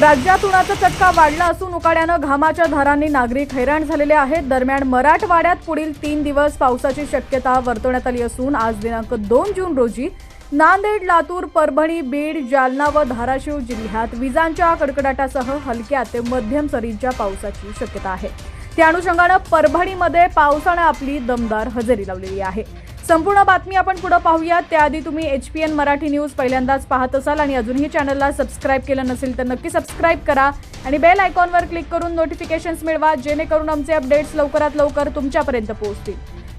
राज्यात उन्हाचा चटका वाढला असून उकाड्यानं घामाच्या धारांनी नागरिक हैराण झालेले आहेत. दरम्यान मराठवाड्यात पुढील तीन दिवस पावसाची शक्यता वर्तवण्यात आली असून आज दिनांक दोन जून रोजी नांदेड लातूर परभणी बीड जालना व धाराशिव जिल्ह्यात विजांच्या कडकडाटासह हलक्या ते मध्यम सरींच्या पावसाची शक्यता आहे. त्या अनुषंगानं परभणीमध्ये पावसानं आपली दमदार हजेरी लावलेली आहे. संपूर्ण बातमी आपण पुढे पाहूयात. त्याआधी तुम्ही H P N Marathi news पहिल्यांदाच पाहत असाल आणि अजूनही चॅनलला सबस्क्राईब केलं नसेल तर नक्की सबस्क्राईब करा आणि बेल आयकॉनवर क्लिक करून नोटिफिकेशन्स मिळवा जेणेकरून आमचे अपडेट्स लवकरात लवकर तुमच्यापर्यंत पोहोचतील.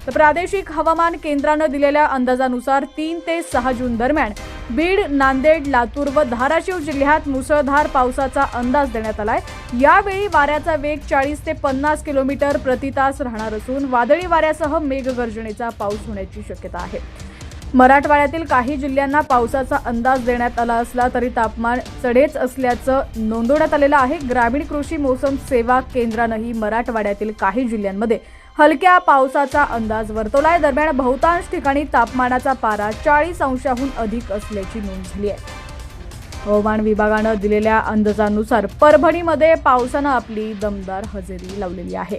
तर प्रादेशिक हवामान केंद्रानं दिलेल्या अंदाजानुसार तीन ते सहा जून दरम्यान बीड नांदेड लातूर व धाराशिव जिल्ह्यात मुसळधार पावसाचा अंदाज देण्यात आलाय. यावेळी वाऱ्याचा वेग चाळीस ते पन्नास किलोमीटर प्रति तास राहणार असून वादळी वाऱ्यासह मेघगर्जनेचा पाऊस होण्याची शक्यता आहे. मराठवाड्यातील काही जिल्ह्यांना पावसाचा अंदाज देण्यात आला असला तरी तापमान चढेच असल्याचं नोंदवण्यात आलेलं आहे. ग्रामीण कृषी मोसम सेवा केंद्रानंही मराठवाड्यातील काही जिल्ह्यांमध्ये हलक्या पावसाचा अंदाज वर्तवलाय. दरम्यान बहुतांश ठिकाणी तापमानाचा पारा चाळीस अंशाहून अधिक असल्याची नोंद झाली आहे. हवामान विभागानं दिलेल्या अंदाजानुसार परभणीमध्ये पावसानं आपली दमदार हजेरी लावलेली आहे.